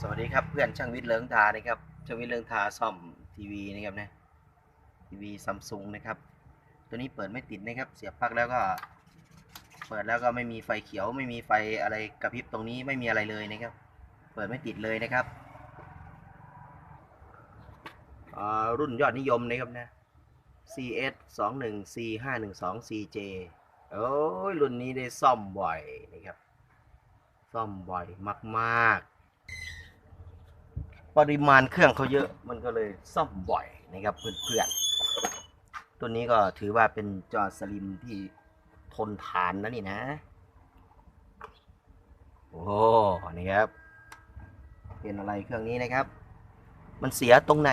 สวัสดีครับเพื่อนช่างวิทย์เลิงทานะครับช่างวิทย์เลิงทาซ่อมทีวีนะครับนะทีวีซัมซุงนะครับ ตัวนี้เปิดไม่ติดนะครับ เสียบปลั๊กแล้วก็ เปิดแล้วก็ไม่มีไฟเขียว ไม่มีไฟอะไรกระพริบตรงนี้ไม่มีอะไรเลยนะครับ เปิดไม่ติดเลยนะครับรุ่นยอดนิยมนะครับนะ CS 2 1 C 5 1 2 CJ โอ้ยรุ่นนี้ได้ซ่อมบ่อยนะครับ ซ่อมบ่อยมาก ๆ ปริมาณเครื่องเขาเยอะมันก็เลยซ่อมบ่อยนะครับเพื่อนๆ ตัวนี้ก็ถือว่าเป็นจอสลิมที่ทนทานนะนี่นะ โอ้โหนี่ครับ เป็นอะไรเครื่องนี้นะครับ มันเสียตรงไหน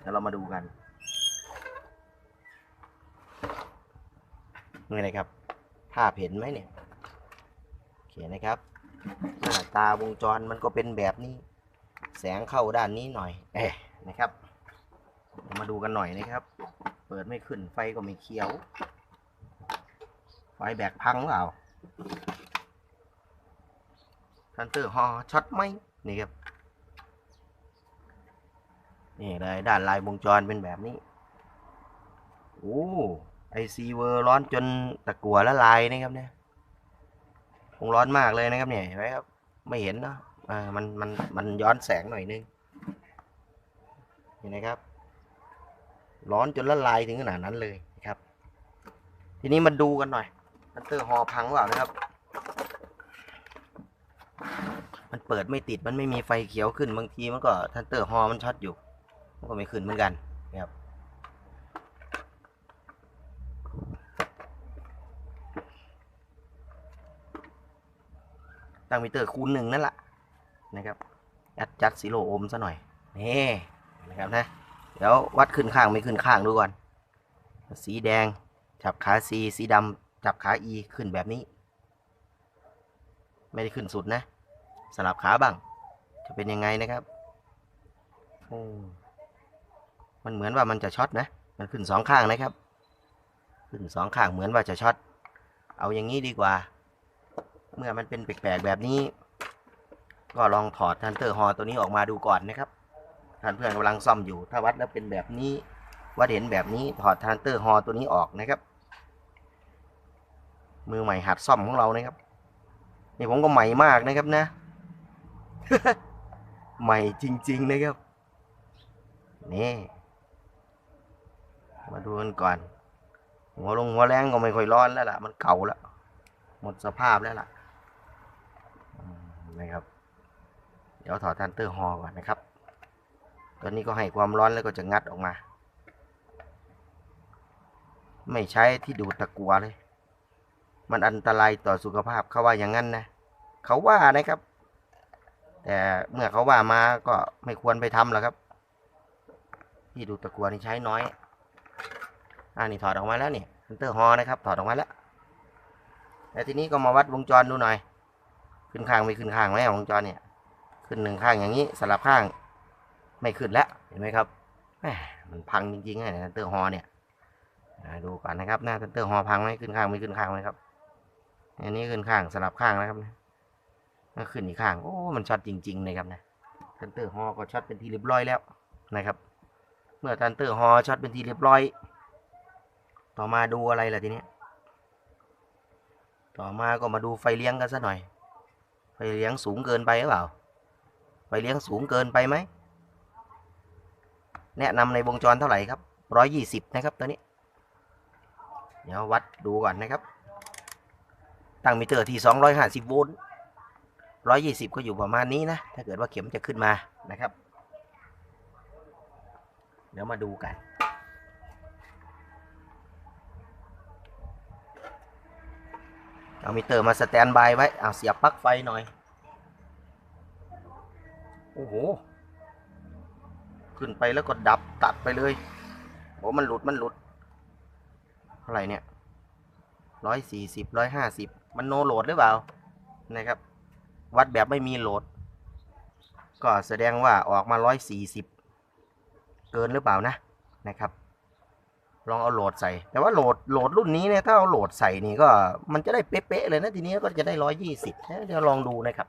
เดี๋ยวเรามาดูกันนี่นะครับ ภาพเห็นไหมเนี่ยโอเคนะครับ หน้าตาวงจรมันก็เป็นแบบนี้ แสงเข้าด้านนี้หน่อยเอ๊นะครับ มาดูกันหน่อยนะครับ เปิดไม่ขึ้นไฟก็ไม่เขียว ไฟแบกพังเปล่าทันเตอร์ฮอช็อตไหมนี่ครับนี่เลยด้านลายวงจรเป็นแบบนี้โอ้ไอซีเวอร์ร้อนจนตะกัวละลายนะครับเนี่ยคงร้อนมากเลยนะครับเนี่ยเห็นไหมครับ ไม่เห็นเนอะ อ่ามันมันมันย้อนแสงหน่อยนึงเห็นไหมครับ ร้อนจนละลายถึงขนาดนั้นเลยนะครับ ทีนี้มาดูกันหน่อยทันเตอร์ฮอพังเปล่านะครับ มันเปิดไม่ติดมันไม่มีไฟเขียวขึ้นบางทีมันก็ทันเตอร์ฮอมันช็อตอยู่ มันก็ไม่ขึ้นเหมือนกันนะครับตั้งมิเตอร์คูณหนึ่งนั่นแหละ นะครับยัดจัดซีโร่โอห์มซะหน่อยนี่นะครับนะเดี๋ยววัดขึ้นข้างไม่ขึ้นข้างดูก่อน สีแดงจับขา C สีดำจับขา E ขึ้นแบบนี้ ไม่ได้ขึ้นสุดนะ สลับขาบ้าง จะเป็นยังไงนะครับโอ้มันเหมือนว่ามันจะช็อตนะ มันขึ้นสองข้างนะครับ ขึ้นสองข้างเหมือนว่าจะช็อต เอาอย่างนี้ดีกว่า เมื่อมันเป็นแปลกๆแบบนี้ ก็ลองถอดทันเตอร์ฮอตัวนี้ออกมาดูก่อนนะครับท่านเพื่อนกำลังซ่อมอยู่ ถ้าวัดแล้วเป็นแบบนี้ วัดเห็นแบบนี้ถอดทันเตอร์ฮอตัวนี้ออกนะครับ มือใหม่หัดซ่อมของเรานะครับ นี่ผมก็ใหม่มากนะครับนะ ใหม่จริง ๆ นะครับ นี่ มาดูกันก่อน หัวลงหัวแรงก็ไม่ค่อยร้อนแล้วล่ะ มันเก่าแล้ว หมดสภาพแล้วล่ะนะครับ เดี๋ยวถอดทันเตอร์ฮอก่อนนะครับ ตอนนี้ก็ให้ความร้อนแล้วก็จะงัดออกมา ไม่ใช้ที่ดูดตะกัวเลย มันอันตรายต่อสุขภาพเขาว่าอย่างนั้นนะ เขาว่านะครับ แต่เมื่อเขาว่ามาก็ไม่ควรไปทำหรอกครับ ที่ดูดตะกัวนี่ใช้น้อยอ่านี่ถอดออกมาแล้วเนี่ยทันเตอร์ฮอนะครับ ถอดออกมาแล้วแล้วทีนี้ก็มาวัดวงจรดูหน่อย ขึ้นข้างไม่ขึ้นข้างไหมวงจรเนี่ย ขึ้นหนึ่งข้างอย่างนี้สลับข้างไม่ขึ้นแล้วเห็นไหมครับมันพังจริงๆไงทันเตอร์ฮอเนี่ยดูก่อนนะครับหน้าทันเตอร์ฮอพังไหมขึ้นข้างไม่ขึ้นข้างไหมครับอันนี้ขึ้นข้างสลับข้างนะครับถ้าขึ้นอีกข้างโอ้มันช็อตจริงๆนะครับนะทันเตอร์ฮอก็ช็อตเป็นที่เรียบร้อยแล้วนะครับ เมื่อทันเตอร์ฮอช็อตเป็นที่เรียบร้อย ต่อมาดูอะไรล่ะทีนี้ต่อมาก็มาดูไฟเลี้ยงกันซะหน่อย ไฟเลี้ยงสูงเกินไปหรือเปล่า ไฟเลี้ยงสูงเกินไปไหม แนะนำในวงจรเท่าไหร่ครับร้อยยี่สิบนะครับตัวนี้ เดี๋ยววัดดูก่อนนะครับ ตั้งมิเตอร์ที่สองร้อยห้าสิบโวลต์ร้อยยี่สิบก็อยู่ประมาณนี้นะ ถ้าเกิดว่าเข็มจะขึ้นมานะครับ เดี๋ยวมาดูกันเอามิเตอร์มาสแตนบายไว้ เอาเสียบปลั๊กไฟหน่อย โอ้โห ขึ้นไปแล้วก็ดับตัดไปเลยโอ้มันหลุดมันหลุดเท่าไหร่เนี่ยร้อยสี่สิบร้อยห้าสิบมันโนโหลดหรือเปล่านะครับ วัดแบบไม่มีโหลด ก็แสดงว่าออกมาร้อยสี่สิบเกินหรือเปล่านะนะครับ ลองเอาโหลดใส่ แต่ว่าโหลดโหลดรุ่นนี้เนี่ยถ้าเอาโหลดใส่นี่ก็มันจะได้เป๊ะๆเลยนะทีนี้ก็จะได้ร้อยยี่สิบเดี๋ยวลองดูนะครับ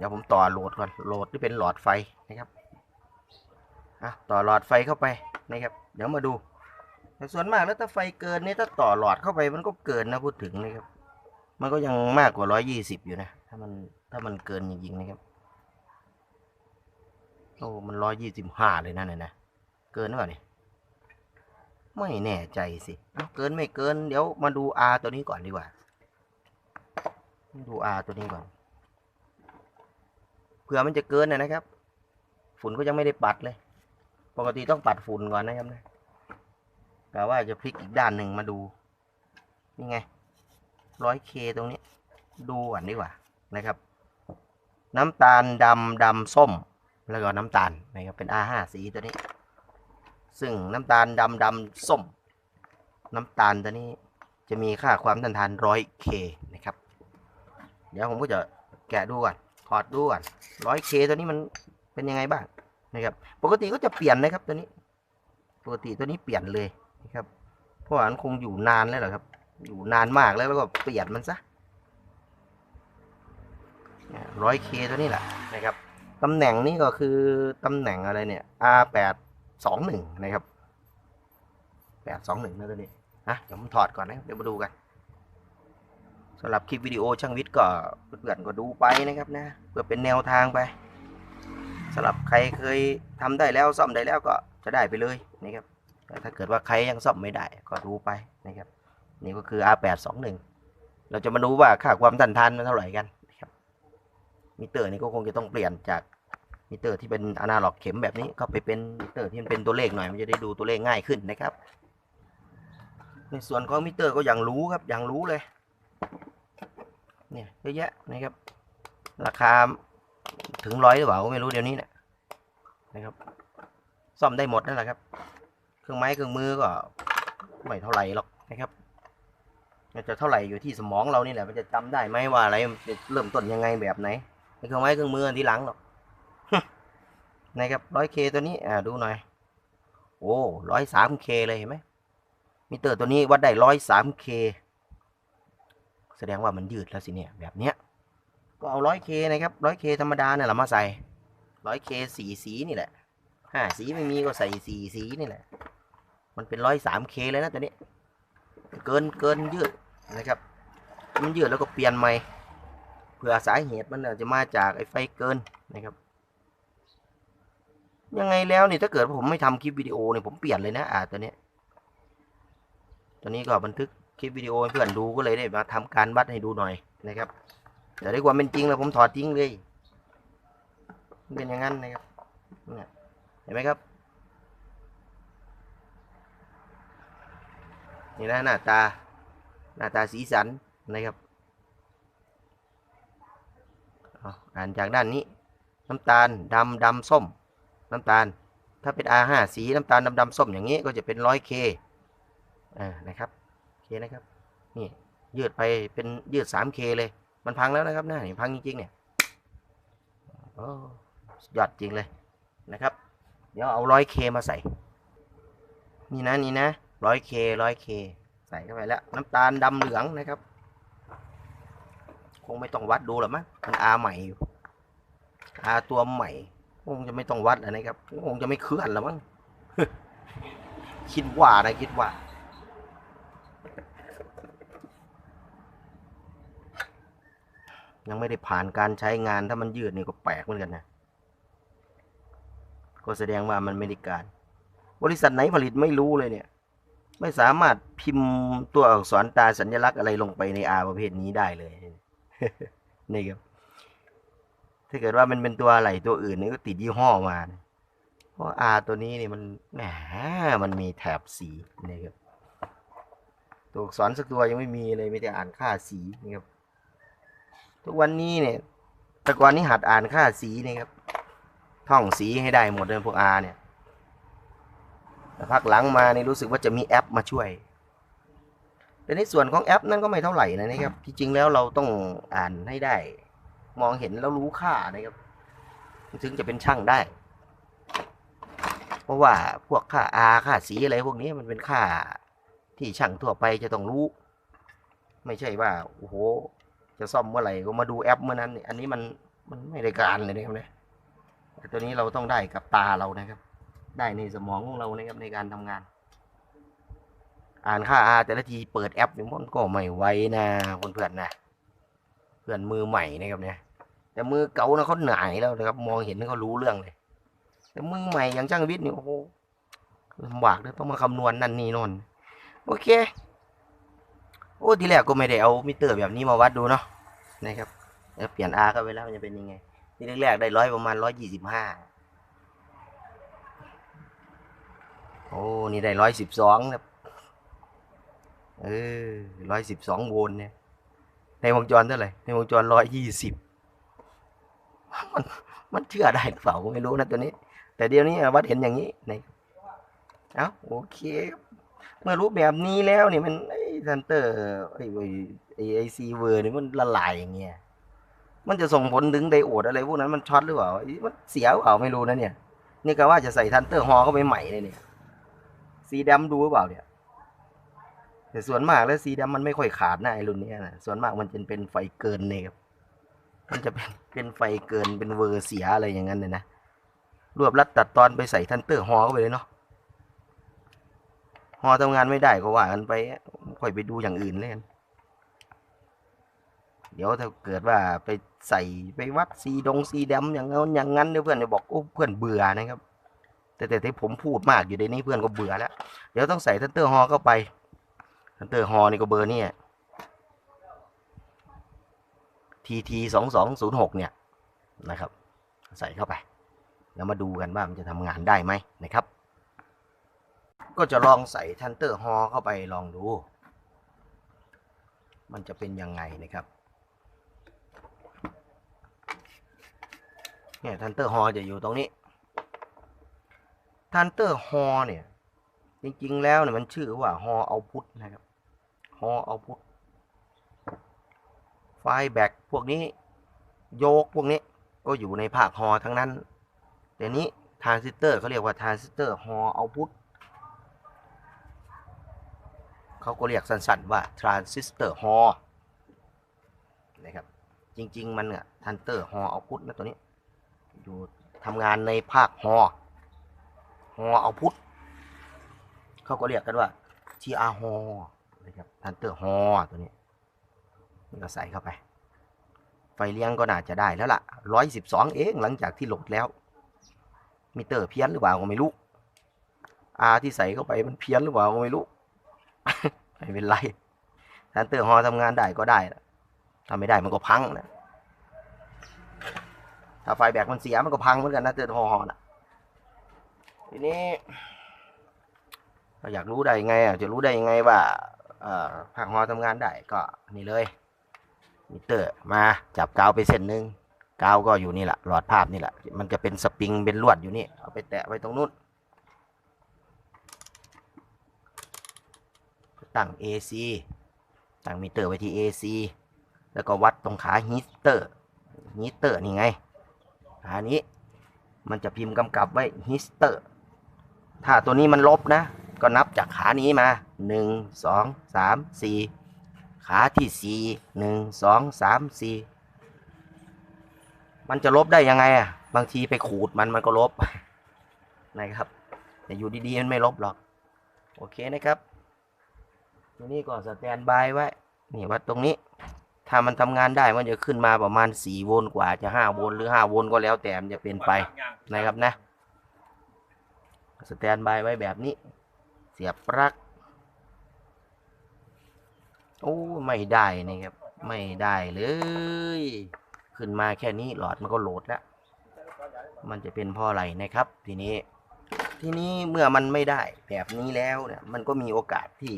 เดี๋ยวผมต่อโหลดก่อนโหลดที่เป็นหลอดไฟนะครับอะต่อหลอดไฟเข้าไปนะครับ เดี๋ยวมาดูแต่ส่วนมากแล้วถ้าไฟเกินนี่ถ้าต่อหลอดเข้าไปมันก็เกินนะพูดถึงนะครับ มันก็ยังมากกว่าร้อยยี่สิบอยู่นะ ถ้ามันถ้ามันเกินจริงๆนะครับโอ้มันร้อยยี่สิบห้าเลยนะเนี่ยนะเกินหรือเปล่าเนี่ยไม่แน่ใจสิเอาเกินไม่เกิน เดี๋ยวมาดู R ตัวนี้ก่อนดีกว่า ดู R ตัวนี้ก่อน ผื่อมันจะเกินนะนะครับ ฝุ่นก็ยังไม่ได้ปัดเลย ปกติต้องปัดฝุ่นก่อนนะครับนะกะว่าจะพลิกอีกด้านหนึ่งมาดู นี่ไงร้อยเคตรงนี้ ดูก่อนดีกว่านะครับ น้ำตาลดำดำส้ม แล้วก็น้ำตาลนะครับเป็น R5 สีตัวนี้ ซึ่งน้ำตาลดำดำส้ม น้ำตาลตัวนี้จะมีค่าความต้านทาน 100K นะครับ เดี๋ยวผมก็จะแกะดูก่อน ถอดดูก่อน 100K ตัวนี้มันเป็นยังไงบ้างนะครับ ปกติก็จะเปลี่ยนนะครับตัวนี้ ปกติตัวนี้เปลี่ยนเลยนะครับ เพราะว่ามันคงอยู่นานแล้วเหรอครับ อยู่นานมากแล้วแล้วก็เปลี่ยนมันซะร้อยเคตัวนี้แหละนะครับตำแหน่งนี้ก็คือตำแหน่งอะไรเนี่ย R แปดสองหนึ่งนะครับแปดสองหนึ่งนะตัวนี้นะเดี๋ยวผมถอดก่อนนะเดี๋ยวมาดูกัน สำหรับคลิปวิดีโอช่างวิทย์ก็เพื่อนๆก็ดูไปนะครับนะ เพื่อเป็นแนวทางไปสำหรับใครเคยทำได้แล้วซ่อมได้แล้วก็จะได้ไปเลยนะครับแต่ถ้าเกิดว่าใครยังซ่อมไม่ได้ก็ดูไปนะครับ นี่ก็คือ R821 เราจะมาดูว่าค่าความต้านทานมันเท่าไหร่กันนะครับมิเตอร์นี่ก็คงจะต้องเปลี่ยนจากมิเตอร์ที่เป็นอนาล็อกเข็มแบบนี้ก็ไปเป็นมิเตอร์ที่เป็นตัวเลขหน่อยมันจะได้ดูตัวเลขง่ายขึ้นนะครับ ในส่วนของมิเตอร์ก็อย่างรู้ครับอย่างรู้เลย เนี่ยเยอะแยะนะครับ ราคาถึงร้อยหรือเปล่าไม่รู้เดี๋ยวนี้เนี่ยนะครับ ซ่อมได้หมดนั่นแหละครับ เครื่องไม้เครื่องมือก็ไม่เท่าไหร่หรอกนะครับมันจะเท่าไหร่อยู่ที่สมองเรานี่แหละมันจะจำได้ไหมว่าอะไรจะเริ่มต้นยังไงแบบไหนเครื่องไม้เครื่องมือที่หลังหรอกนะครับร้อยเคตัวนี้อ่าดูหน่อย โอ้ร้อยสามเคเลยเห็นไหมมิเตอร์ตัวนี้วัดได้ร้อยสามเค แสดงว่ามันยืดแล้วสิเนี่ยแบบเนี้ยก็เอาร้อยเคนะครับร้อยเคธรรมดาเนี่ยแหละมาใส่ร้อยเคสีสีนี่แหละห้าสีไม่มีก็ใส่สีสีนี่แหละ มันเป็นร้อยสามเคเลยนะตัวนี้ เกินเกินยืดนะครับ มันยืดแล้วก็เปลี่ยนใหม่เผื่อสาเหตุมันอาจจะมาจากไอ้ไฟเกินนะครับ ยังไงแล้วนี่ถ้าเกิดผมไม่ทำคลิปวิดีโอเนี่ยผมเปลี่ยนเลยนะอ่าตัวนี้ ตัวนี้ก็บันทึก คลิปวิดีโอให้เพื่อนดูก็เลยได้มาทำการวัดให้ดูหน่อยนะครับ แต่ด้วยความเป็นจริงแล้วผมถอดทิ้งเลยมันเป็นอย่างนั้นนะครับเห็นไหมครับนี่นะหน้าตาหน้าตาสีสันนะครับอ่านจากด้านนี้ น้ำตาลดำดำส้ม น้ำตาล ถ้าเป็น R5 สีน้ำตาลดำดำส้มอย่างนี้ก็จะเป็นร้อยเคอ่านะครับ นะครับ นี่ยืดไปเป็นยืด 3K เลย มันพังแล้วนะครับหน้านี่พังจริงๆเนี่ยโอ้ยอดจริงเลยนะครับ เดี๋ยวเอาร้อยเคมาใส่ นี่นะนี่นะร้อยเคร้อยเคใส่เข้าไปแล้วน้ำตาลดำเหลืองนะครับ คงไม่ต้องวัดดูหรอมั้งมันอาใหม่อยู่อาตัวใหม่ คงจะไม่ต้องวัดแล้วนะครับ คงจะไม่เคลื่อนแล้วมั้งคิดว่านะคิดว่า ยังไม่ได้ผ่านการใช้งานถ้ามันยืดนี่ก็แปลกเหมือนกันนะก็แสดงว่ามันไม่ได้การ บริษัทไหนผลิตไม่รู้เลยเนี่ย ไม่สามารถพิมพ์ตัวอักษรตาสัญลักษณ์อะไรลงไปในอาประเภทนี้ได้เลยนี่ครับถ้าเกิดว่ามันเป็นตัวอะไรตัวอื่นนี่ก็ติดยี่ห้อมาเพราะอาตัวนี้นี่มันแหมมันมีแถบสีนี่ครับตัวอักษรสักตัวยังไม่มีเลยไม่แต่อ่านค่าสีนี่ครับ ทุกวันนี้เนี่ยแต่ก่อนนี้หัดอ่านค่าสีนี่ครับ ท่องสีให้ได้หมดเลยพวกอาเนี่ยแต่พักหลังมานี่รู้สึกว่าจะมีแอปมาช่วยแต่ในส่วนของแอปนั่นก็ไม่เท่าไหร่นะนะครับ ที่จริงแล้วเราต้องอ่านให้ได้ มองเห็นแล้วรู้ค่านะครับ ถึงจะเป็นช่างได้ เพราะว่าพวกค่า R ค่าสีอะไรพวกนี้มันเป็นค่าที่ช่างทั่วไปจะต้องรู้ ไม่ใช่ว่าโอ้โห จะซ่อมเมื่อไหร่ก็มาดูแอปเมื่อนั้นอันนี้มันมันไม่ได้การเลยนะครับเนี่ยแต่ตัวนี้เราต้องได้กับตาเรานะครับ ได้ในสมองของเรานะครับในการทำงาน อ่านค่า R แต่ละทีเปิดแอปเนี่ยมันก็ไม่ไวนะเพื่อนๆนะเพื่อนมือใหม่นะครับเนี่ยแต่มือเก่านะเขาหน่ายแล้วนะครับ มองเห็นเขารู้เรื่องเลย แต่มือใหม่อย่างช่างวิทย์นี่โอ้โหลำบากเลยต้องมาคำนวณนั่นนี่นนโอเค โอ้ทีแรกก็ไม่ได้เอามิเตอร์แบบนี้มาวัดดูเนาะนะครับแล้วเปลี่ยน R เข้าไปแล้วมันจะเป็นยังไงที่แรกๆได้ร้อยประมาณร้อยยี่สิบห้าโอ้นี่ได้ร้อยสิบสองครับเออร้อยสิบสองโวลต์เนี่ยในวงจรเท่าไหร่ในวงจรร้อยยี่สิบมันมันเชื่อได้หรือเปล่าก็ไม่รู้นะตัวนี้ แต่เดี๋ยวนี้วัดเห็นอย่างนี้ในเอ้าโอเค เมื่อรู้แบบนี้แล้วนี่มัน ไอ้ทันเตอร์ไอ้ไอไอซีเวอร์นี่มันละลายอย่างเงี้ยมันจะส่งผลถึงไดโอดอะไรพวกนั้นมันช็อตหรือเปล่ามันเสียหรือเปล่าไม่รู้นะเนี่ย นี่ก็ว่าจะใส่ทันเตอร์ฮอเข้าไปใหม่เลยเนี่ยสีดำดูหรือเปล่าเนี่ยแต่ส่วนมากแล้วสีดำมันไม่ค่อยขาดนะไอ้รุ่นนี้นะส่วนมากมันจะเป็นไฟเกินเนี่ยครับมันจะเป็นเป็นไฟเกินเป็นเวอร์เสียอะไรอย่างนั้นเลยนะรวบรัดตัดตอนไปใส่ทันเตอร์ฮอเข้าไปเลยเนาะ ฮอทำงานไม่ได้ก็ว่ากันไปค่อยไปดูอย่างอื่นเลยกันเดี๋ยวถ้าเกิดว่าไปใส่ไปวัดซีดงซีดำอย่างนั้นอย่างนั้นเดี๋ยวเพื่อนจะบอกโอ้เพื่อนเบื่อนะครับ แต่แต่ที่ผมพูดมากอยู่ในนี้เพื่อนก็เบื่อแล้ว เดี๋ยวต้องใส่ทันเตอร์ฮอเข้าไปทันเตอร์ฮอนี่ก็เบอร์นี่ทีทีสองสองศูนย์หกเนี่ยนะครับ ใส่เข้าไป แล้วมาดูกันว่ามันจะทำงานได้ไหมนะครับ ก็จะลองใส่ทันเตอร์ฮอเข้าไปลองดู มันจะเป็นยังไงนะครับเนี่ยทันเตอร์ฮอจะอยู่ตรงนี้ทันเตอร์ฮอเนี่ย จริงๆแล้วเนี่ยมันชื่อว่าฮอเอาพุทนะครับฮอเอาพุทไฟแบ็กพวกนี้โยกพวกนี้ก็อยู่ในภาคฮอทั้งนั้นแต่นี้ทรานซิสเตอร์เขาเรียกว่าทรานซิสเตอร์ฮอเอาพุท เขาก็เรียกสั้นๆ ว่าทรานซิสเตอร์ฮอนะครับ จริงๆ มันเนี่ยทันเตอร์ฮอเอาพุทนะตัวนี้ อยู่ทำงานในภาคฮอฮอเอาพุทเขาก็เรียกกันว่า TR ฮอนะครับทันเตอร์ฮอตัวนี้นี่ก็ใส่เข้าไป ไฟเลี้ยงก็น่าจะได้แล้วล่ะร้อยสิบสองเองหลังจากที่โหลดแล้ว มิเตอร์เพี้ยนหรือเปล่าก็ไม่รู้ R ที่ใส่เข้าไปมันเพี้ยนหรือเปล่าก็ไม่รู้ ไม่เป็นไรทันเตือฮอทำงานได้ก็ได้นะถ้าไม่ได้มันก็พังนะถ้าไฟแบตมันเสียมันก็พังเหมือนกันนะเตือนฮอนะทีนี้เราอยากรู้ได้ยังไงอะจะรู้ได้ยังไงว่าเอ่อภาคฮอทำงานได้ก็นี่เลยมิเตอร์มาจับกาวไปเส้นหนึ่งกาวก็อยู่นี่แหละหลอดภาพนี่แหละมันจะเป็นสปริงเป็นลวดอยู่นี่เอาไปแตะไว้ตรงนู้น ตั้ง AC ตั้งมิเตอร์ไว้ที่ AC แล้วก็วัดตรงขาฮีเตอร์ฮีเตอร์นี่ไงขานี้มันจะพิมพ์กำกับไว้ฮิสเตอร์ถ้าตัวนี้มันลบนะ ก็นับจากขานี้มาหนึ่งสองสามสี่ขาที่สี่หนึ่งสองสามสี่มันจะลบได้ยังไงอะ บางทีไปขูดมันมันก็ลบนะครับ แต่อยู่ดีๆมันไม่ลบหรอก โอเคนะครับ ทีนี้ก็สแตนบายไว้ นี่วัดตรงนี้ ถ้ามันทำงานได้มันจะขึ้นมาประมาณสี่โวลต์กว่าจะห้าโวลต์หรือห้าโวลต์ก็แล้วแต่มันจะเป็นไปนะครับนะ สแตนบายไว้แบบนี้ เสียบปลั๊ก โอ้ไม่ได้นะครับ ไม่ได้เลย ขึ้นมาแค่นี้หลอดมันก็โหลดแล้ว มันจะเป็นเพราะอะไรนะครับ ทีนี้ทีนี้เมื่อมันไม่ได้แบบนี้แล้วเนี่ยมันก็มีโอกาสที่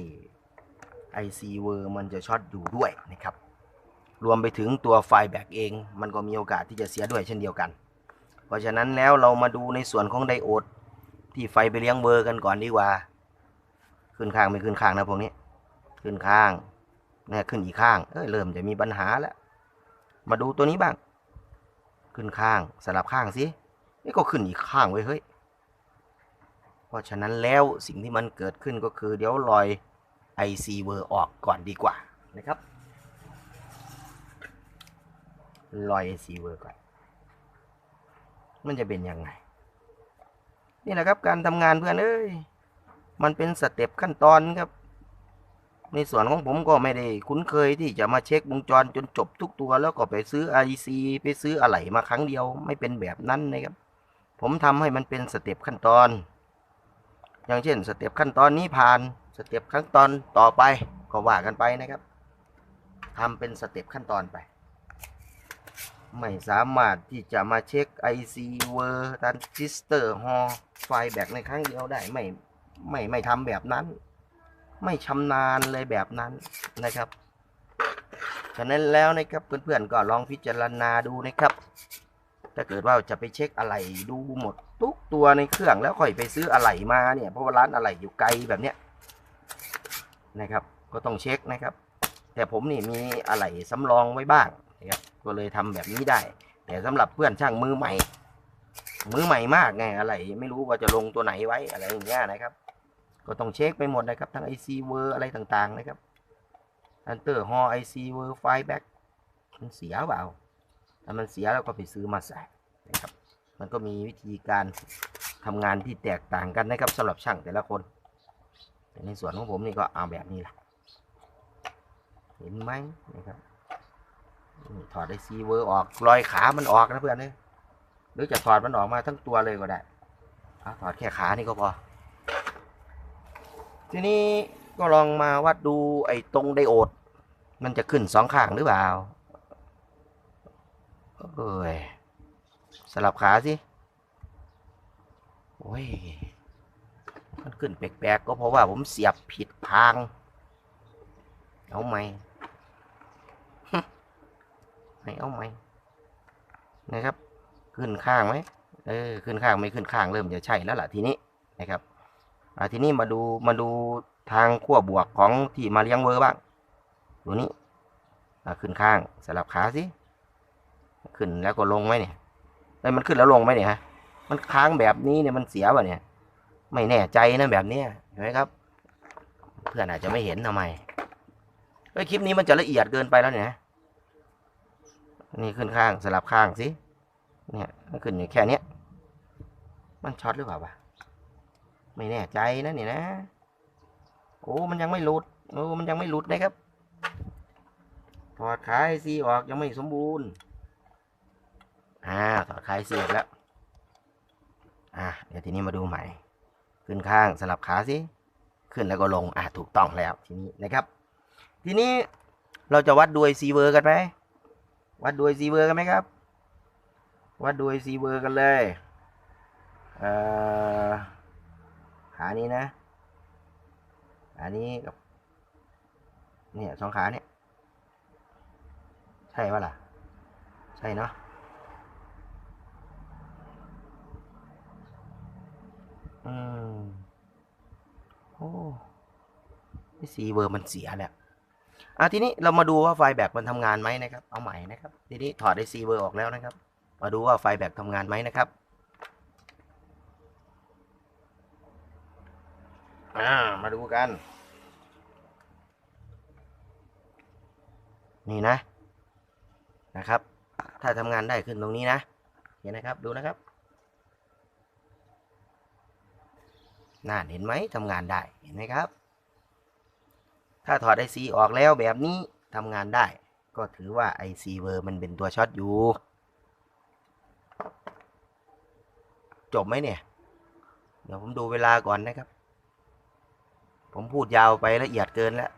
IC เวอร์มันจะช็อตอยู่ด้วยนะครับ รวมไปถึงตัวไฟแบกเอง มันก็มีโอกาสที่จะเสียด้วยเช่นเดียวกัน เพราะฉะนั้นแล้วเรามาดูในส่วนของไดโอด ที่ไฟไปเลี้ยงเบอร์กันก่อนดีกว่า ขึ้นข้างไม่ขึ้นข้างนะพวกนี้ ขึ้นข้างนี่ขึ้นอีกข้าง เอ้ยเริ่มจะมีปัญหาแล้ว มาดูตัวนี้บ้าง ขึ้นข้างสลับข้างสินี่ก็ขึ้นอีกข้างไว้ยเฮ้ย เพราะฉะนั้นแล้วสิ่งที่มันเกิดขึ้นก็คือเดี๋ยวลอย IC เวอร์ออกก่อนดีกว่านะครับลอย IC เวอร์ก่อน มันจะเป็นยังไง นี่แหละครับการทำงานเพื่อนเอ้ย มันเป็นสเต็ปขั้นตอนครับ ในส่วนของผมก็ไม่ได้คุ้นเคยที่จะมาเช็ควงจรจนจบทุกตัว แล้วก็ไปซื้อ IC ไปซื้ออะไหล่มาครั้งเดียวไม่เป็นแบบนั้นนะครับ ผมทำให้มันเป็นสเต็ปขั้นตอน อย่างเช่นสเต็ปขั้นตอนนี้ผ่าน สเต็ปขั้นตอนต่อไปก็ว่ากันไปนะครับทำเป็นสเต็ปขั้นตอนไป ไม่สามารถที่จะมาเช็ค IC เวอร์ทันซิสเตอร์ฮอไฟแบกในครั้งเดียวได้ไม่ไม่ไม่ทำแบบนั้น ไม่ชำนาญเลยแบบนั้นนะครับ ฉะนั้นแล้วนะครับเพื่อนๆก็ลองพิจารณาดูนะครับถ้าเกิดว่าจะไปเช็คอะไหล่ดูหมดทุกตัวในเครื่องแล้วค่อยไปซื้ออะไหล่มาเนี่ยเพราะว่าร้านอะไหล่อยู่ไกลแบบเนี้ย นะครับ ก็ต้องเช็คนะครับ แต่ผมนี่มีอะไหล่สำรองไว้บ้างนะครับก็เลยทำแบบนี้ได้ แต่สำหรับเพื่อนช่างมือใหม่ มือใหม่มากไงอะไรไม่รู้ว่าจะลงตัวไหนไว้อะไรอย่างเงี้ยนะครับ ก็ต้องเช็คไปหมดนะครับ ทั้ง IC เวอร์อะไรต่างๆนะครับอันเตอร์ฮอ IC เวอร์ไฟแบ็กมันเสียเปล่าถ้ามันเสียแล้วก็ไปซื้อมาใส่นะครับ มันก็มีวิธีการทำงานที่แตกต่างกันนะครับสำหรับช่างแต่ละคน แต่ในส่วนของผมนี่ก็เอาแบบนี้แหละเห็นไหมนะครับถอดไอซีเวอร์ออกรอยขามันออกนะเพื่อนเนี่ยหรือจะถอดมันออกมาทั้งตัวเลยก็ได้ถอดแค่ขานี่ก็พอ ทีนี้ก็ลองมาวัดดูไอ้ตรงไดโอด มันจะขึ้นสองข้างหรือเปล่าเอ้ยสลับขาสิ โอ้ย มันขึ้นแปลกๆก็เพราะว่าผมเสียบผิดทาง เอาไหมให้เอาไหมนะครับ ขึ้นข้างไหมเออขึ้นข้างไม่ขึ้นข้างเริ่มจะใช่แล้วล่ะทีนี้นะครับอ่าทีนี้มาดูมาดูทางขั้วบวกของที่มาเลี้ยงเวอร์บ้างตัวนี้อ่าขึ้นข้างสลับขาสิขึ้นแล้วก็ลงไหมเนี่ยเอ้ยมันขึ้นแล้วลงไหมเนี่ยฮะมันค้างแบบนี้เนี่ยมันเสียป่ะเนี่ย ไม่แน่ใจนะแบบนี้เห็นไหมครับ เพื่อนอาจจะไม่เห็นทำไมเฮ้ยคลิปนี้มันจะละเอียดเกินไปแล้วเนี่ยนี่ขึ้นข้างสลับข้างสิเนี่ยมันขึ้นอยู่แค่เนี้ยมันช็อตหรือเปล่าวะไม่แน่ใจนะนี่นะ โอ้มันยังไม่หลุดโอ้มันยังไม่หลุดนะครับถอดขายซีออกยังไม่สมบูรณ์อ่าถอดขายซีออกแล้วอ่าเดี๋ยวทีนี้มาดูใหม่ ขึ้นข้างสลับขาสิขึ้นแล้วก็ลงอ่าถูกต้องแล้วทีนี้นะครับ ทีนี้เราจะวัดด้วยซีเวอร์กันไหมวัดด้วยซีเวอร์กันไหมครับ วัดด้วยซีเวอร์กันเลยเอ่อขานี้นะขานี้กับเนี่ยสองขาเนี่ย ใช่ปะล่ะ ใช่เนาะ อืมโอ้ซีเวอร์มันเสียแหล้วอะทีนี้เรามาดูว่าไฟแบกมันทำงานไหมนะครับ เอาใหม่นะครับ ทีนี้ถอดไอซีเวอร์ออกแล้วนะครับ มาดูว่าไฟแบกทำงานไหมนะครับ อ่า มาดูกัน นี่นะ นะครับ ถ้าทำงานได้ขึ้นตรงนี้นะ เห็นนะครับ ดูนะครับ น่าเห็นไหมทำงานได้เห็นไหมครับ ถ้าถอดไอซีออกแล้วแบบนี้ทำงานได้ ก็ถือว่าไอซีเวอร์มันเป็นตัวช็อตอยู่ จบไหมเนี่ย เดี๋ยวผมดูเวลาก่อนนะครับ ผมพูดยาวไปละเอียดเกินแล้ว